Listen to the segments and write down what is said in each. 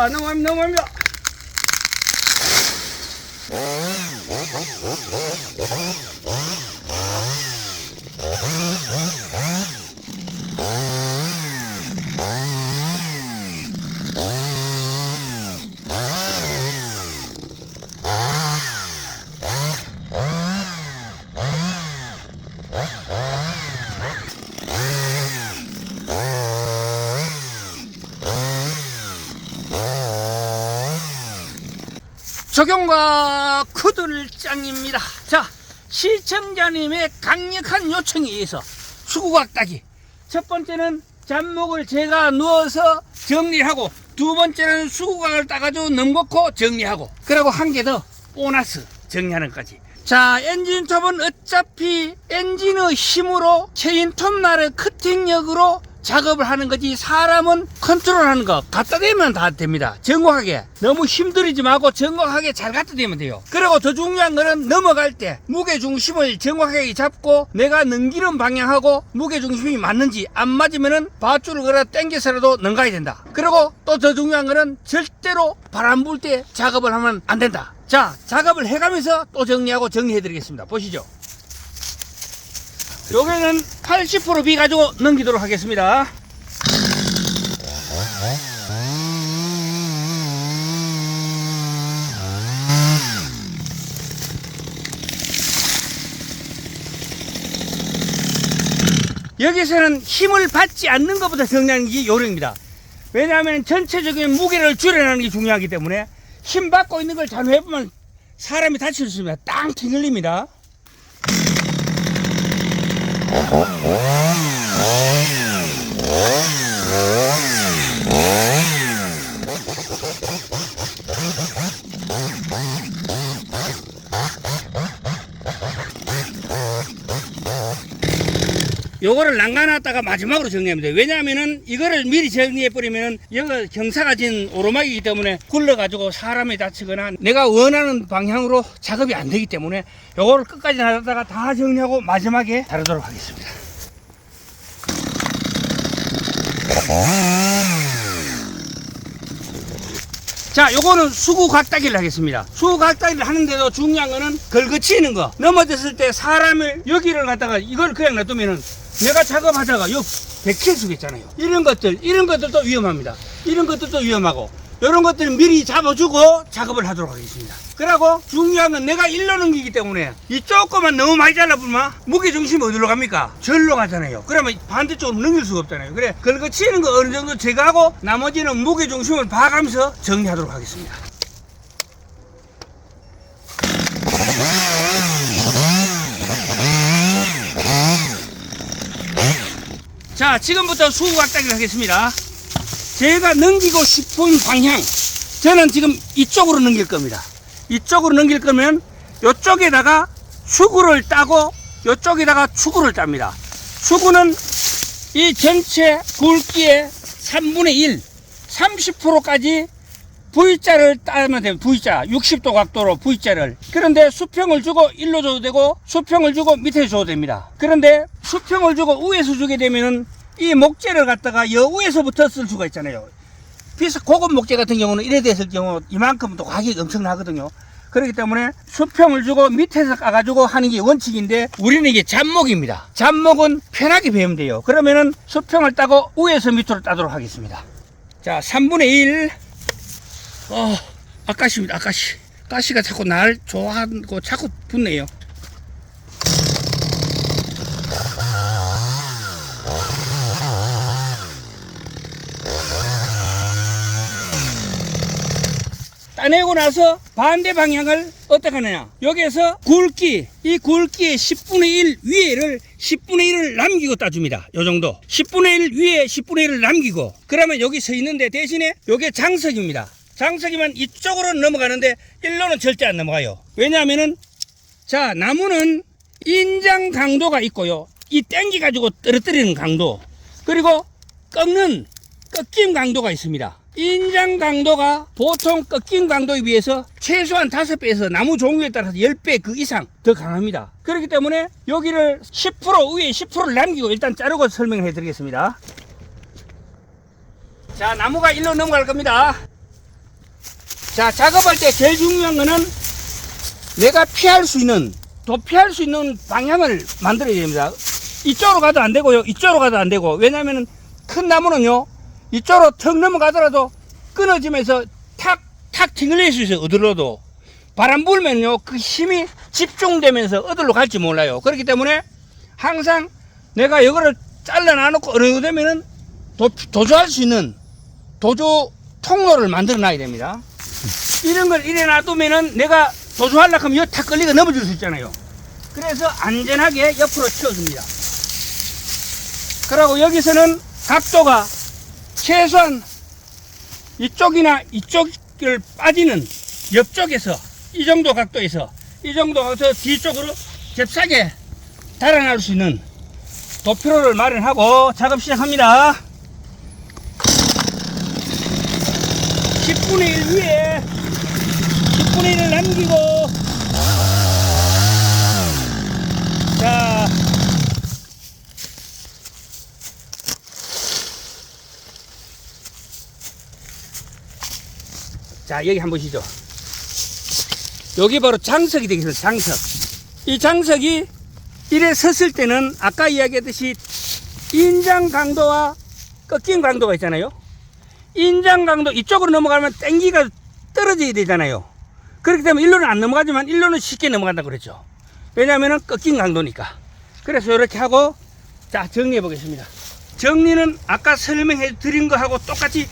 자, 넘어갑니다, 넘어갑 적용과 쿠들짱입니다. 자, 시청자님의 강력한 요청에 의해서 수국악 따기. 첫 번째는 잡목을 제가 누워서 정리하고, 두 번째는 수국악을 따가지고 넘겨고 정리하고, 그리고 한 개 더 보너스 정리하는 것까지. 자, 엔진 톱은 어차피 엔진의 힘으로 체인 톱 날의 커팅력으로 작업을 하는 거지 사람은 컨트롤하는 거 갖다 대면 다 됩니다. 정확하게. 너무 힘들이지 말고 정확하게 잘 갖다 대면 돼요. 그리고 더 중요한 거는 넘어갈 때 무게 중심을 정확하게 잡고 내가 넘기는 방향하고 무게 중심이 맞는지 안 맞으면은 밧줄을 걸어 당겨서라도 넘가야 된다. 그리고 또 더 중요한 거는 절대로 바람 불 때 작업을 하면 안 된다. 자 작업을 해가면서 또 정리하고 정리해 드리겠습니다. 보시죠 여기는 80%비 가지고 넘기도록 하겠습니다. 여기서는 힘을 받지 않는 것보다 정리하는 게 요령입니다. 왜냐하면 전체적인 무게를 줄여나가는 게 중요하기 때문에 힘 받고 있는 걸 잘 해보면 사람이 다칠 수 있습니다. 땅 튕길립니다. Bye. 요거를 난간놨다가 마지막으로 정리하면 돼요. 왜냐하면은 이거를 미리 정리해버리면 여기 경사가 진 오르막이기 때문에 굴러가지고 사람이 다치거나 내가 원하는 방향으로 작업이 안 되기 때문에 요거를 끝까지 놔뒀다가 다 정리하고 마지막에 다루도록 하겠습니다. 자, 요거는 수구 각따기를 하겠습니다. 수구 각따기를 하는데도 중요한 거는 걸거치는 거. 넘어졌을 때 사람을 여기를 갖다가 이걸 그냥 놔두면은 내가 작업하다가 요 백킬 수겠잖아요. 이런 것들, 이런 것들도 위험합니다. 이런 것들도 위험하고, 이런 것들은 미리 잡아주고 작업을 하도록 하겠습니다. 그리고 중요한 건 내가 일로 넘기기 때문에 이 조금만 너무 많이 잘라보면 무게 중심이 어디로 갑니까? 절로 가잖아요. 그러면 반대쪽으로 넘길 수가 없잖아요. 그래, 긁어치는 거 어느 정도 제거하고 나머지는 무게 중심을 봐가면서 정리하도록 하겠습니다. 자, 지금부터 수각따기를 하겠습니다. 제가 넘기고 싶은 방향, 저는 지금 이쪽으로 넘길 겁니다. 이쪽으로 넘길 거면 이쪽에다가 수구를 따고 이쪽에다가 추구를 땁니다. 수구는 이 전체 굵기의 3분의 1, 30%까지 V자를 따면 됩니다. V자, 60도 각도로 V자를. 그런데 수평을 주고 일로 줘도 되고 수평을 주고 밑에 줘도 됩니다. 그런데 수평을 주고 위에서 주게 되면은 이 목재를 갖다가 여 위에서부터 쓸 수가 있잖아요. 비싸 고급 목재 같은 경우는 이래 됐을 경우 이만큼 또 가격이 엄청나거든요. 그렇기 때문에 수평을 주고 밑에서 까가지고 하는 게 원칙인데 우리는 이게 잡목입니다. 잡목은 편하게 배우면 돼요. 그러면은 수평을 따고 위에서 밑으로 따도록 하겠습니다. 자, 3분의 1. 어, 아까시입니다. 아까시. 가시가 자꾸 날 좋아하고 자꾸 붙네요. 따내고 나서 반대 방향을 어떻게 하느냐? 여기에서 굵기 이 굵기의 10분의 1 위에를 10분의 1을 남기고 따줍니다. 요 정도. 10분의 1 위에 10분의 1을 남기고. 그러면 여기 서 있는데 대신에 요게 장석입니다. 장석이면 이쪽으로 넘어가는데 일로는 절대 안 넘어가요. 왜냐하면은 자 나무는 인장 강도가 있고요. 이 땡기 가지고 떨어뜨리는 강도. 그리고 꺾는 꺾임 강도가 있습니다. 인장 강도가 보통 꺾임 강도에 비해서 최소한 5배에서 나무 종류에 따라서 10배 그 이상 더 강합니다. 그렇기 때문에 여기를 10% 위에 10%를 남기고 일단 자르고 설명을 해 드리겠습니다. 자, 나무가 일로 넘어갈 겁니다. 자, 작업할 때 제일 중요한 거는 내가 피할 수 있는, 도피할 수 있는 방향을 만들어야 됩니다. 이쪽으로 가도 안 되고요. 이쪽으로 가도 안 되고. 왜냐면은 큰 나무는요, 이쪽으로 턱 넘어가더라도 끊어지면서 탁, 탁 튕을릴 수 있어요. 어디로도. 바람 불면요, 그 힘이 집중되면서 어디로 갈지 몰라요. 그렇기 때문에 항상 내가 이거를 잘라놔놓고 어느 정도 되면은 도, 도주할 수 있는 도주 통로를 만들어 놔야 됩니다. 이런 걸 이래 놔두면은 내가 도주하려고 하면 탁 걸리가 넘어질 수 있잖아요. 그래서 안전하게 옆으로 치워줍니다. 그리고 여기서는 각도가 최소한 이쪽이나 이쪽을 빠지는 옆쪽에서 이 정도 각도에서 이 정도 각도 뒤쪽으로 잽싸게 달아날 수 있는 도표를 마련하고 작업 시작합니다. 10분의 1 위에 10분의 1을 남기고 자 자, 여기 한번 보시죠. 여기 바로 장석이 되겠습니다. 장석. 이 장석이 이래 섰을 때는 아까 이야기했듯이 인장 강도와 꺾인 강도가 있잖아요. 인장 강도 이쪽으로 넘어가면 땡기가 떨어져야 되잖아요. 그렇기 때문에 일로는 안 넘어가지만 일로는 쉽게 넘어간다고 그랬죠. 왜냐하면 꺾인 강도니까. 그래서 이렇게 하고 자 정리해 보겠습니다. 정리는 아까 설명해 드린 거하고 똑같이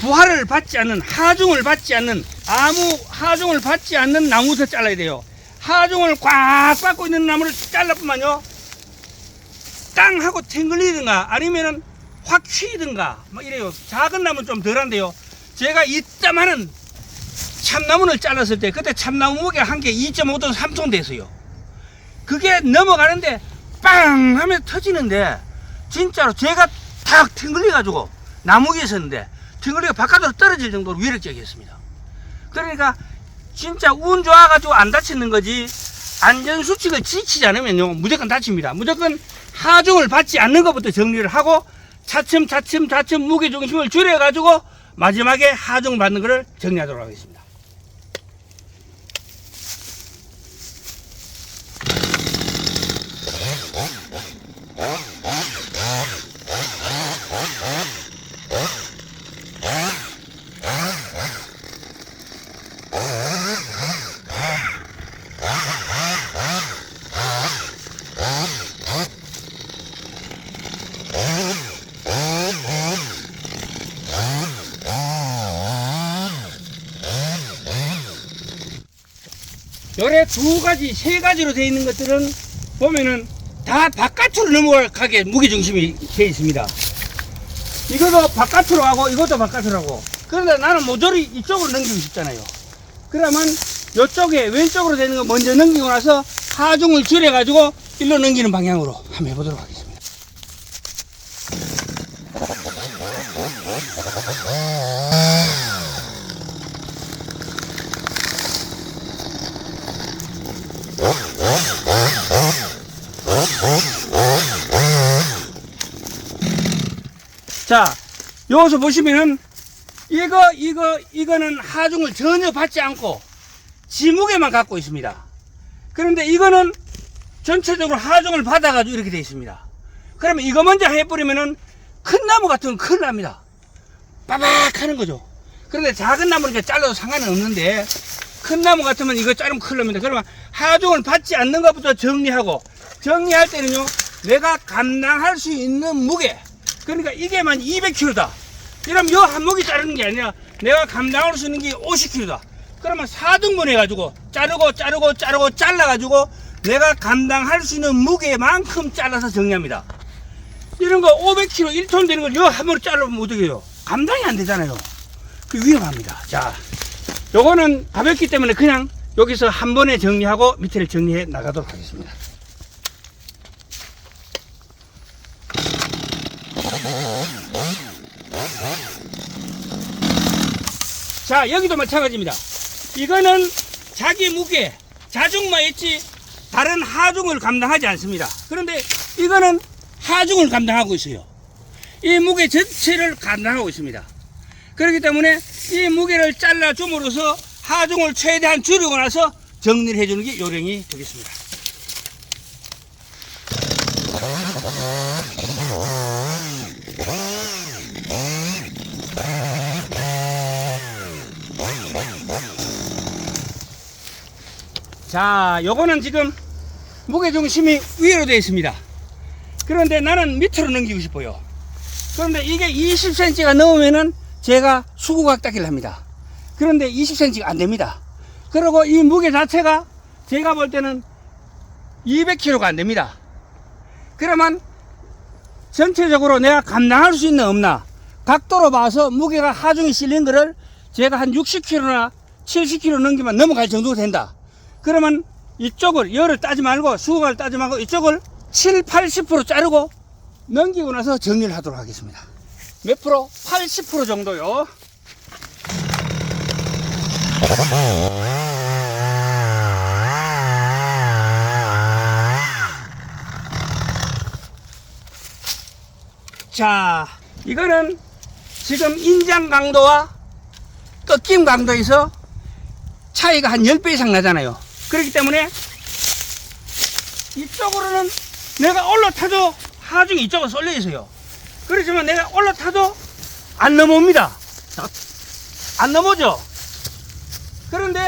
부하를 받지 않는 하중을 받지 않는 아무 하중을 받지 않는 나무부터 잘라야 돼요. 하중을 꽉 받고 있는 나무를 잘라뿐만요. 땅 하고 탱글리든가 아니면은 확 휘든가 뭐 이래요. 작은 나무는 좀 덜한데요. 제가 이따마는 참나무를 잘랐을 때 그때 참나무 무게가 한개 2.5톤 3톤 됐어요. 그게 넘어가는데 빵 하면 터지는데 진짜로 제가 탁 탱글리 가지고 나무 위에 섰는데 탱글리가 바깥으로 떨어질 정도로 위력적이었습니다. 그러니까 진짜 운 좋아가지고 안 다치는 거지 안전수칙을 지키지 않으면요 무조건 다칩니다. 무조건 하중을 받지 않는 것부터 정리를 하고 차츰 차츰 차츰 무게 중심을 줄여가지고 마지막에 하중을 받는 것을 정리하도록 하겠습니다. 요래 두 가지, 세 가지로 되어 있는 것들은 보면은 다 바깥으로 넘어가게 무게중심이 되어 있습니다. 이것도 바깥으로 하고 이것도 바깥으로 하고 그런데 나는 모조리 이쪽으로 넘기고 싶잖아요. 그러면 이쪽에 왼쪽으로 되는 거 먼저 넘기고 나서 하중을 줄여가지고 일로 넘기는 방향으로 한번 해보도록 하겠습니다. 자, 여기서 보시면은 이거, 이거, 이거는 하중을 전혀 받지 않고 지무게만 갖고 있습니다. 그런데 이거는 전체적으로 하중을 받아가지고 이렇게 되어 있습니다. 그러면 이거 먼저 해버리면은 큰 나무 같은 건 큰일 납니다. 빠박 하는 거죠. 그런데 작은 나무는 이렇게 잘라도 상관은 없는데 큰 나무 같으면 이거 자르면 큰일 납니다. 그러면 하중을 받지 않는 것부터 정리하고 정리할 때는요 내가 감당할 수 있는 무게 그러니까 이게만 200kg다. 이러면 요 한 목이 자르는 게 아니라 내가 감당할 수 있는 게 50kg다. 그러면 4등분 해가지고 자르고 자르고 자르고 잘라가지고 내가 감당할 수 있는 무게만큼 잘라서 정리합니다. 이런 거 500kg 1톤 되는 걸요 한 번에 자르면 어떻게 해요? 감당이 안 되잖아요. 그 위험합니다. 자, 요거는 가볍기 때문에 그냥 여기서 한 번에 정리하고 밑에를 정리해 나가도록 하겠습니다. 자, 여기도 마찬가지입니다. 이거는 자기 무게, 자중만 있지 다른 하중을 감당하지 않습니다. 그런데 이거는 하중을 감당하고 있어요. 이 무게 전체를 감당하고 있습니다. 그렇기 때문에 이 무게를 잘라 줌으로써 하중을 최대한 줄이고 나서 정리를 해주는 게 요령이 되겠습니다. 자, 요거는 지금 무게 중심이 위로 되어 있습니다. 그런데 나는 밑으로 넘기고 싶어요. 그런데 이게 20cm가 넘으면은 제가 수구각 따기를 합니다. 그런데 20cm가 안 됩니다. 그리고 이 무게 자체가 제가 볼 때는 200kg가 안 됩니다. 그러면 전체적으로 내가 감당할 수 있나 없나 각도로 봐서 무게가 하중에 실린 거를 제가 한 60kg나 70kg 넘기면 넘어갈 정도가 된다. 그러면 이쪽을 열을 따지 말고 수각을 따지 말고 이쪽을 7, 80% 자르고 넘기고 나서 정리를 하도록 하겠습니다. 몇 프로? 80% 정도요. 자, 이거는 지금 인장 강도와 꺾임 강도에서 차이가 한 10배 이상 나잖아요. 그렇기 때문에 이쪽으로는 내가 올라타도 하중이 이쪽으로 쏠려 있어요. 그렇지만 내가 올라타도 안 넘어옵니다. 안 넘어죠. 그런데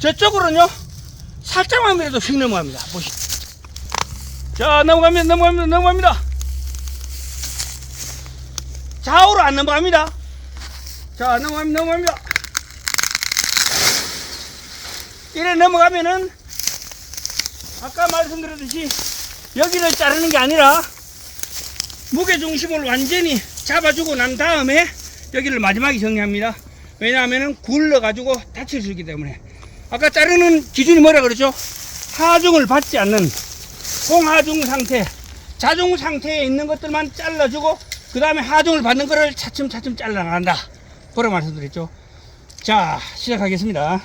저쪽으로는요, 살짝만 밀어도 휙 넘어갑니다. 보시. 자, 넘어갑니다. 넘어갑니다. 넘어갑니다. 좌우로 안 넘어갑니다. 자, 넘어갑니다. 넘어갑니다. 이래 넘어가면은 아까 말씀드렸듯이 여기를 자르는 게 아니라 무게 중심을 완전히 잡아주고 난 다음에 여기를 마지막에 정리합니다. 왜냐하면 굴러가지고 다칠 수 있기 때문에 아까 자르는 기준이 뭐라 그러죠? 하중을 받지 않는 공하중 상태, 자중 상태에 있는 것들만 잘라주고 그 다음에 하중을 받는 거를 차츰차츰 잘라나간다. 그런 말씀드렸죠. 자, 시작하겠습니다.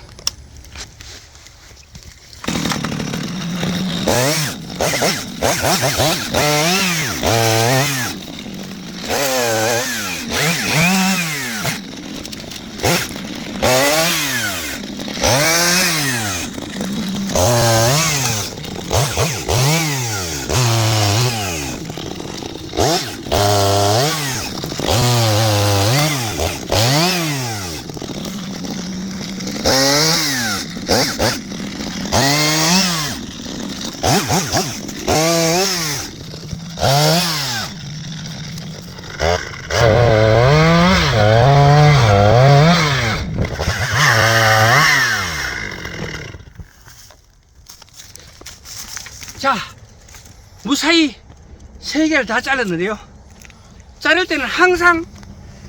Ha ha ha ha! 세 개를 다 잘랐는데요. 자를 때는 항상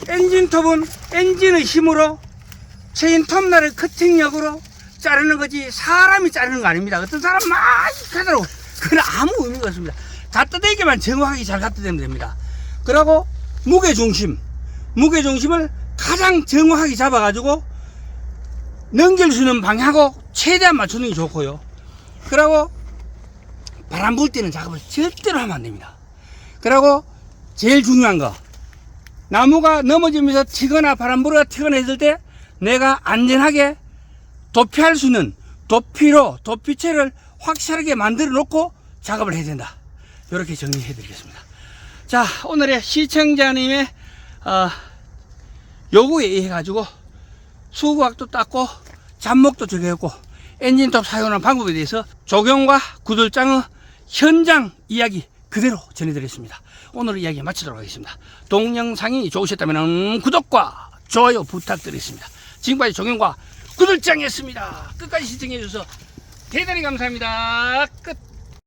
엔진 톱은 엔진의 힘으로 체인 톱날을 커팅력으로 자르는 거지 사람이 자르는 거 아닙니다. 어떤 사람 많이 하더라고. 그건 아무 의미가 없습니다. 갖다 대기만 정확하게 잘 갖다 대면 됩니다. 그리고 무게 중심, 무게 중심을 가장 정확하게 잡아가지고 넘길 수 있는 방향하고 최대한 맞추는 게 좋고요. 그리고 바람 불 때는 작업을 절대로 하면 안 됩니다. 그리고 제일 중요한 거 나무가 넘어지면서 튀거나 바람 불어가 튀거나 했을 때 내가 안전하게 도피할 수 있는 도피로 도피체를 확실하게 만들어 놓고 작업을 해야 된다. 이렇게 정리해 드리겠습니다. 자 오늘의 시청자님의 어, 요구에 의해 가지고 수구각도 땄고 잡목도 적용했고 엔진톱 사용하는 방법에 대해서 조경과 구들장의 현장 이야기 그대로 전해드렸습니다. 오늘 이야기 마치도록 하겠습니다. 동영상이 좋으셨다면 구독과 좋아요 부탁드리겠습니다. 지금까지 조경과 구들장이었습니다. 끝까지 시청해 주셔서 대단히 감사합니다. 끝.